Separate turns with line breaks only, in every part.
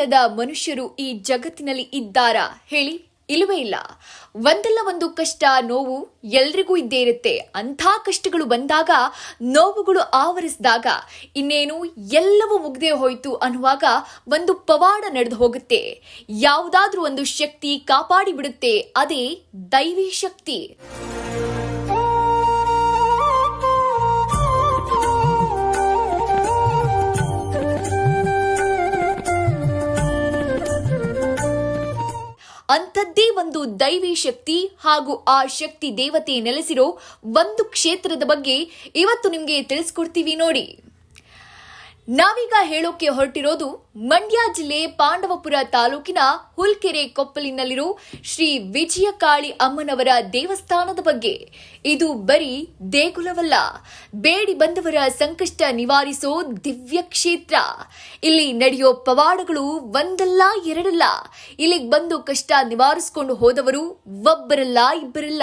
ಇಲ್ಲದ ಮನುಷ್ಯರು ಈ ಜಗತ್ತಿನಲ್ಲಿ ಇದ್ದಾರಾ ಹೇಳಿ? ಇಲ್ಲವೇ ಇಲ್ಲ. ಒಂದಲ್ಲ ಒಂದು ಕಷ್ಟ, ನೋವು ಎಲ್ರಿಗೂ ಇದ್ದೇ ಇರುತ್ತೆ. ಅಂಥ ಕಷ್ಟಗಳು ಬಂದಾಗ, ನೋವುಗಳು ಆವರಿಸಿದಾಗ, ಇನ್ನೇನು ಎಲ್ಲವೂ ಮುಗ್ದೇ ಹೋಯ್ತು ಅನ್ನುವಾಗ ಒಂದು ಪವಾಡ ನಡೆದು ಹೋಗುತ್ತೆ. ಯಾವುದಾದ್ರೂ ಒಂದು ಶಕ್ತಿ ಕಾಪಾಡಿ ಬಿಡುತ್ತೆ. ಅದೇ ದೈವಿ ಶಕ್ತಿ. ಅಂಥದ್ದೇ ಒಂದು ದೈವಿ ಶಕ್ತಿ ಹಾಗೂ ಆ ಶಕ್ತಿ ದೇವತೆ ನೆಲೆಸಿರೋ ಒಂದು ಕ್ಷೇತ್ರದ ಬಗ್ಗೆ ಇವತ್ತು ನಿಮಗೆ ತಿಳಿಸ್ಕೊಡ್ತೀವಿ ನೋಡಿ. ನಾವೀಗ ಹೇಳೋಕೆ ಹೊರಟಿರೋದು ಮಂಡ್ಯ ಜಿಲ್ಲೆ ಪಾಂಡವಪುರ ತಾಲೂಕಿನ ಹುಲ್ಕೆರೆ ಕೊಪ್ಪಲಿನಲ್ಲಿರೋ ಶ್ರೀ ವಿಜಯಕಾಳಿ ಅಮ್ಮನವರ ದೇವಸ್ಥಾನದ ಬಗ್ಗೆ. ಇದು ಬರೀ ದೇಗುಲವಲ್ಲ. ಬೇಡಿ ಬಂದವರ ಸಂಕಷ್ಟ ನಿವಾರಿಸೋ ದಿವ್ಯ ಕ್ಷೇತ್ರ. ಇಲ್ಲಿ ನಡೆಯೋ ಪವಾಡಗಳು ಒಂದಲ್ಲ, ಎರಡಲ್ಲ. ಇಲ್ಲಿಗೆ ಬಂದು ಕಷ್ಟ ನಿವಾರಿಸಿಕೊಂಡು ಹೋದವರು ಒಬ್ಬರಲ್ಲ, ಇಬ್ಬರಲ್ಲ.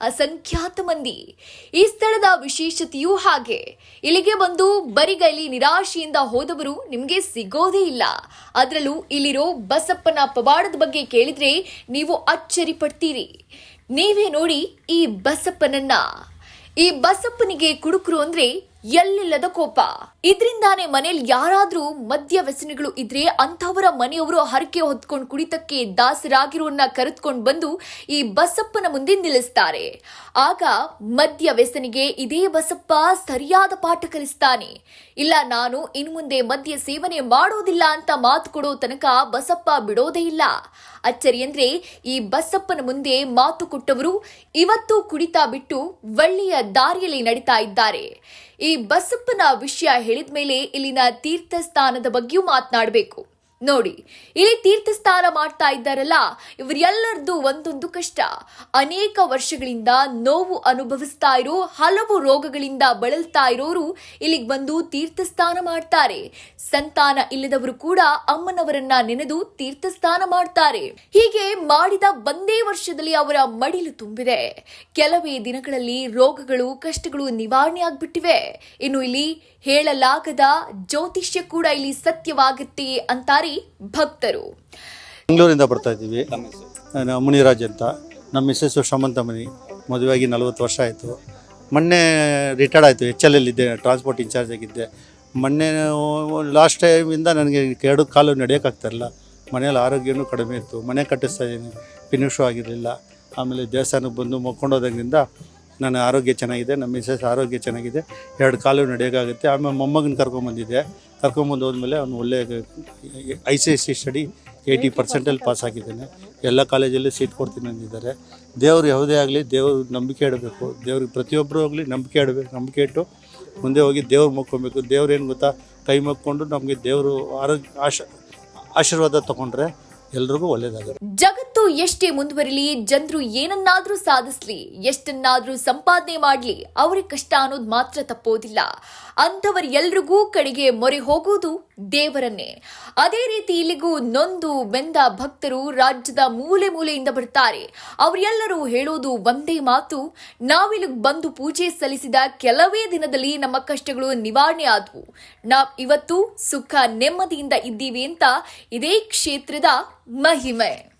ಅಸಂಖ್ಯಾತ ಮಂದಿ. ಈ ಸ್ಥಳದ ವಿಶೇಷತೆಯೂ ಹಾಗೆ. ಇಲ್ಲಿಗೆ ಬಂದು ಬರಿಗೈಲಿ ನಿರಾಶೆಯಿಂದ ಹೋದವರು ನಿಮಗೆ ಸಿಗೋದೇ ಇಲ್ಲ. ಅದರಲ್ಲೂ ಇಲ್ಲಿರೋ ಬಸಪ್ಪನ ಪವಾಡದ ಬಗ್ಗೆ ಕೇಳಿದ್ರೆ ನೀವು ಅಚ್ಚರಿ ಪಡ್ತೀರಿ ನೀವೇ ನೋಡಿ ಈ ಬಸಪ್ಪನನ್ನ. ಈ ಬಸಪ್ಪನಿಗೆ ಕುಡುಕರು ಅಂದ್ರೆ ಎಲ್ಲಿಲ್ಲದ ಕೋಪ. ಇದ್ರಿಂದಾನೇ ಮನೇಲಿ ಯಾರಾದ್ರೂ ಮದ್ಯ ವ್ಯಸನಿಗಳು ಇದ್ರೆ ಅಂಥವರ ಮನೆಯವರು ಹರಕೆ ಹೊತ್ಕೊಂಡು ಕುಡಿತಕ್ಕೆ ದಾಸರಾಗಿರೋನ್ನ ಕರೆದುಕೊಂಡು ಬಂದು ಈ ಬಸಪ್ಪನ ಮುಂದೆ ನಿಲ್ಲಿಸ್ತಾರೆ. ಆಗ ಮದ್ಯ ವ್ಯಸನಿಗೆ ಇದೇ ಬಸಪ್ಪ ಸರಿಯಾದ ಪಾಠ ಕಲಿಸ್ತಾನೆ. ಇಲ್ಲ, ನಾನು ಇನ್ನು ಮುಂದೆ ಮದ್ಯ ಸೇವನೆ ಮಾಡೋದಿಲ್ಲ ಅಂತ ಮಾತು ಕೊಡೋ ತನಕ ಬಸಪ್ಪ ಬಿಡೋದೇ ಇಲ್ಲ. ಅಚ್ಚರಿ ಅಂದ್ರೆ ಈ ಬಸಪ್ಪನ ಮುಂದೆ ಮಾತು ಕೊಟ್ಟವರು ಇವತ್ತು ಕುಡಿತಾ ಬಿಟ್ಟು ಒಳ್ಳೆಯ ದಾರಿಯಲ್ಲಿ ನಡೀತಾ ಇದ್ದಾರೆ. ಈ ಬಸಪ್ಪನ ವಿಷಯ ಹೇಳಿದ ಮೇಲೆ ಇಲ್ಲಿನ ತೀರ್ಥ ಸ್ಥಾನದ ಬಗ್ಗೆಯೂ ಮಾತನಾಡಬೇಕು. ನೋಡಿ, ಇಲ್ಲಿ ತೀರ್ಥಸ್ಥಾನ ಮಾಡ್ತಾ ಇದ್ದಾರಲ್ಲ, ಇವರೆಲ್ಲರದ್ದು ಒಂದೊಂದು ಕಷ್ಟ. ಅನೇಕ ವರ್ಷಗಳಿಂದ ನೋವು ಅನುಭವಿಸ್ತಾ ಇರೋ, ಹಲವು ರೋಗಗಳಿಂದ ಬಳಲ್ತಾ ಇರೋರು ಇಲ್ಲಿಗೆ ಬಂದು ತೀರ್ಥಸ್ಥಾನ ಮಾಡ್ತಾರೆ. ಸಂತಾನ ಇಲ್ಲದವರು ಕೂಡ ಅಮ್ಮನವರನ್ನ ನೆನೆದು ತೀರ್ಥಸ್ಥಾನ ಮಾಡ್ತಾರೆ. ಹೀಗೆ ಮಾಡಿದ ಒಂದೇ ವರ್ಷದಲ್ಲಿ ಅವರ ಮಡಿಲು ತುಂಬಿದೆ. ಕೆಲವೇ ದಿನಗಳಲ್ಲಿ ರೋಗಗಳು, ಕಷ್ಟಗಳು ನಿವಾರಣೆ ಆಗ್ಬಿಟ್ಟಿವೆ. ಇನ್ನು ಇಲ್ಲಿ ಹೇಳಲಾಗದ ಜ್ಯೋತಿಷ್ಯ ಕೂಡ ಇಲ್ಲಿ ಸತ್ಯವಾಗುತ್ತೆ ಅಂತಾರೆ ಭಕ್ತರು.
ಬೆಂಗಳೂರಿಂದ ಬರ್ತಾ ಇದ್ದೀವಿ. ನಾನು ಮುನಿರಾಜ್ ಅಂತ. ನಮ್ಮ ಮಿಸ್ಸಸ್ ಶ್ರಮಂತ ಮನಿ. ಮದುವೆಯಾಗಿ ನಲವತ್ತು ವರ್ಷ ಆಯಿತು. ಮೊನ್ನೆ ರಿಟೈರ್ಡ್ ಆಯಿತು. ಎಚ್ ಎಲ್ ಇದ್ದೆ ಟ್ರಾನ್ಸ್ಪೋರ್ಟ್ ಇನ್ಚಾರ್ಜ್ ಆಗಿದ್ದೆ. ಮೊನ್ನೆ ಲಾಸ್ಟ್ ಟೈಮಿಂದ ನನಗೆ ಎರಡು ಕಾಲು ನಡೆಯೋಕ್ಕಾಗ್ತಾಯಿರಲ್ಲ ಮನೆಯಲ್ಲಿ ಆರೋಗ್ಯನೂ ಕಡಿಮೆ ಇತ್ತು. ಮನೆ ಕಟ್ಟಿಸ್ತಾ ಇದ್ದೀನಿ. ಫಿನಿಶು ಆಗಿರಲಿಲ್ಲ. ಆಮೇಲೆ ದೇವಸ್ಥಾನಕ್ಕೆ ಬಂದು ಮಕ್ಕೊಂಡೋದಾಗಿಂದ ನನ್ನ ಆರೋಗ್ಯ ಚೆನ್ನಾಗಿದೆ, ನಮ್ಮ ಮಿಸ್ಸಸ್ ಆರೋಗ್ಯ ಚೆನ್ನಾಗಿದೆ. ಎರಡು ಕಾಲು ನಡೆಯೋಕ್ಕಾಗುತ್ತೆ. ಆಮೇಲೆ ಮೊಮ್ಮಗನ ಕರ್ಕೊಂಬಂದಿದ್ದೆ. ಕರ್ಕೊಂಬಂದು ಹೋದ್ಮೇಲೆ ಅವ್ನು ಒಳ್ಳೆ I C S C study eighty ಪರ್ಸೆಂಟಲ್ಲಿ pass ಎಲ್ಲ ಕಾಲೇಜಲ್ಲೂ ಸೀಟ್ ಕೊಡ್ತೀನಿ ಅಂದಿದ್ದಾರೆ. ದೇವ್ರು ಯಾವುದೇ ಆಗಲಿ, ದೇವ್ರ ನಂಬಿಕೆ ಇಡಬೇಕು. ದೇವ್ರಿಗೆ ಪ್ರತಿಯೊಬ್ಬರು ಆಗಲಿ ನಂಬಿಕೆ ಇಡಬೇಕು, ನಂಬಿಕೆ ಇಟ್ಟು ಮುಂದೆ ಹೋಗಿ ದೇವ್ರು ಮುಕ್ಕೊಬೇಕು. ದೇವ್ರು ಏನು ಗೊತ್ತಾ? ಕೈ ಮುಕ್ಕೊಂಡು ನಮಗೆ ದೇವರು ಆರೋಗ್ಯ ಆಶ ಆಶೀರ್ವಾದ ತೊಗೊಂಡ್ರೆ ಎಲ್ರಿಗೂ ಒಳ್ಳೇದಾಗುತ್ತೆ.
ಎಷ್ಟೇ ಮುಂದುವರಿಲಿ, ಜನರು ಏನನ್ನಾದ್ರೂ ಸಾಧಿಸ್ಲಿ, ಎಷ್ಟನ್ನಾದ್ರೂ ಸಂಪಾದನೆ ಮಾಡಲಿ, ಅವ್ರಿಗೆ ಕಷ್ಟ ಅನ್ನೋದು ಮಾತ್ರ ತಪ್ಪೋದಿಲ್ಲ. ಅಂಥವರೆಲ್ಲರಿಗೂ ಕಡೆಗೆ ಮೊರೆ ಹೋಗೋದು ದೇವರನ್ನೇ. ಅದೇ ರೀತಿ ಇಲ್ಲಿಗೂ ನೊಂದು ಬೆಂದ ಭಕ್ತರು ರಾಜ್ಯದ ಮೂಲೆ ಮೂಲೆಯಿಂದ ಬರ್ತಾರೆ. ಅವರೆಲ್ಲರೂ ಹೇಳೋದು ಒಂದೇ ಮಾತು, ನಾವಿಲ್ಲಿಗೆ ಬಂದು ಪೂಜೆ ಸಲ್ಲಿಸಿದ ಕೆಲವೇ ದಿನದಲ್ಲಿ ನಮ್ಮ ಕಷ್ಟಗಳು ನಿವಾರಣೆ ಆದವು. ನಾವು ಇವತ್ತು ಸುಖ ನೆಮ್ಮದಿಯಿಂದ ಇದ್ದೀವಿ ಅಂತ ಇದೇ ಕ್ಷೇತ್ರದ ಮಹಿಮೆ.